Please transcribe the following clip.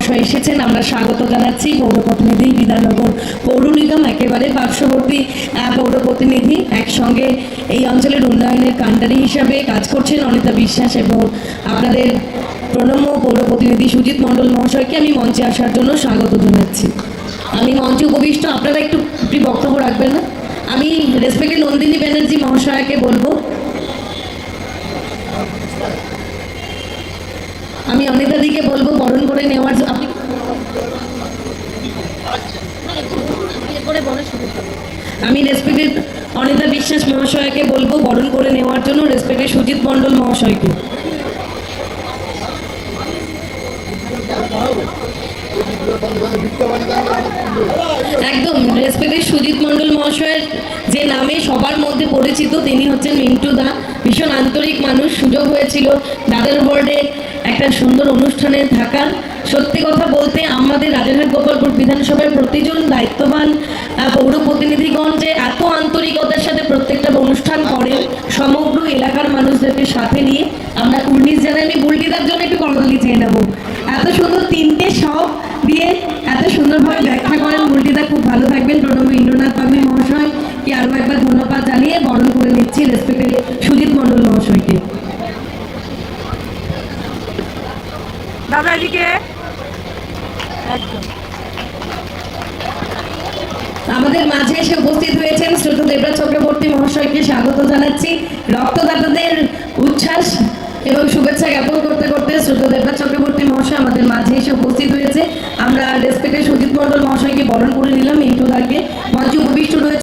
মহাশয় এসেছেন। আমরা স্বাগত জানাচ্ছি পৌর প্রতিনিধি বিধাননগর পৌর নিগম, একেবারে পার্শ্ববর্তী পৌর প্রতিনিধি একসঙ্গে এই অঞ্চলের উন্নয়নের কাণ্ডারি হিসাবে কাজ করছেন অনিতা বিশ্বাস এবং আপনাদের প্রণম্য পৌর প্রতিনিধি সুজিত মণ্ডল মহাশয়কে আমি মঞ্চে আসার জন্য স্বাগত জানাচ্ছি। আমি মঞ্চে উপবিষ্ট, আপনারা একটু বক্তব্য রাখবেন না? আমি রেসপেক্টেড নন্দিনী ব্যানার্জি মহাশয়াকে বলব আমি অনিতাদিকে বলব বরণ করে নেওয়ার আপনি আমি রেসপেক্টেড অনিতা বিশ্বাস মহাশয়কে বলব বরণ করে নেওয়ার জন্য, রেসপেক্টেড সুজিত মণ্ডল মহাশয়কে। একদম রেসপেক্টেড সুজিত মণ্ডল মহাশয়ের যে নামে সবার মধ্যে পরিচিত, তিনি হচ্ছেন মিন্টু দা। ভীষণ আন্তরিক মানুষ, সুযোগ হয়েছিল দাদার বোর্ডে একটা সুন্দর অনুষ্ঠানে থাকার। সত্যি কথা বলতে, আমাদের রাজারহাট গোপালপুর বিধানসভার প্রতিজন দায়িত্ববান পৌর প্রতিনিধিগণ যে এত আন্তরিকতার সাথে প্রত্যেকটা অনুষ্ঠান করে, সমগ্র এলাকার মানুষদেরকে সাথে নিয়ে, আমরা কুর্নিশ জানাই। আমি বুলটিদার জন্য একটু করতালি চেয়ে নেব। এত সুন্দর তিনটে সব দিয়ে এত সুন্দরভাবে ব্যাখ্যা ভালো থাকবেন। প্রণব ইন্দ্রনাথ বাগমে মহাশয়কে আরও একবার ধন্যবাদ জানিয়ে বরণ করে নিচ্ছি রেসপেক্টেড সুজিত মণ্ডল মহাশয়কে। আমাদের মাঝে এসে উপস্থিত হয়েছেন শ্রোত দেবরাজ চক্রবর্তী মহাশয়কে স্বাগত জানাচ্ছি। রক্তদাতাদের উচ্ছ্বাস এবং শুভেচ্ছা জ্ঞাপন মহাশয়কে বরণ করে নিলাম কিন্তু তাকে মঞ্চে উপবিষ্ট রয়েছে।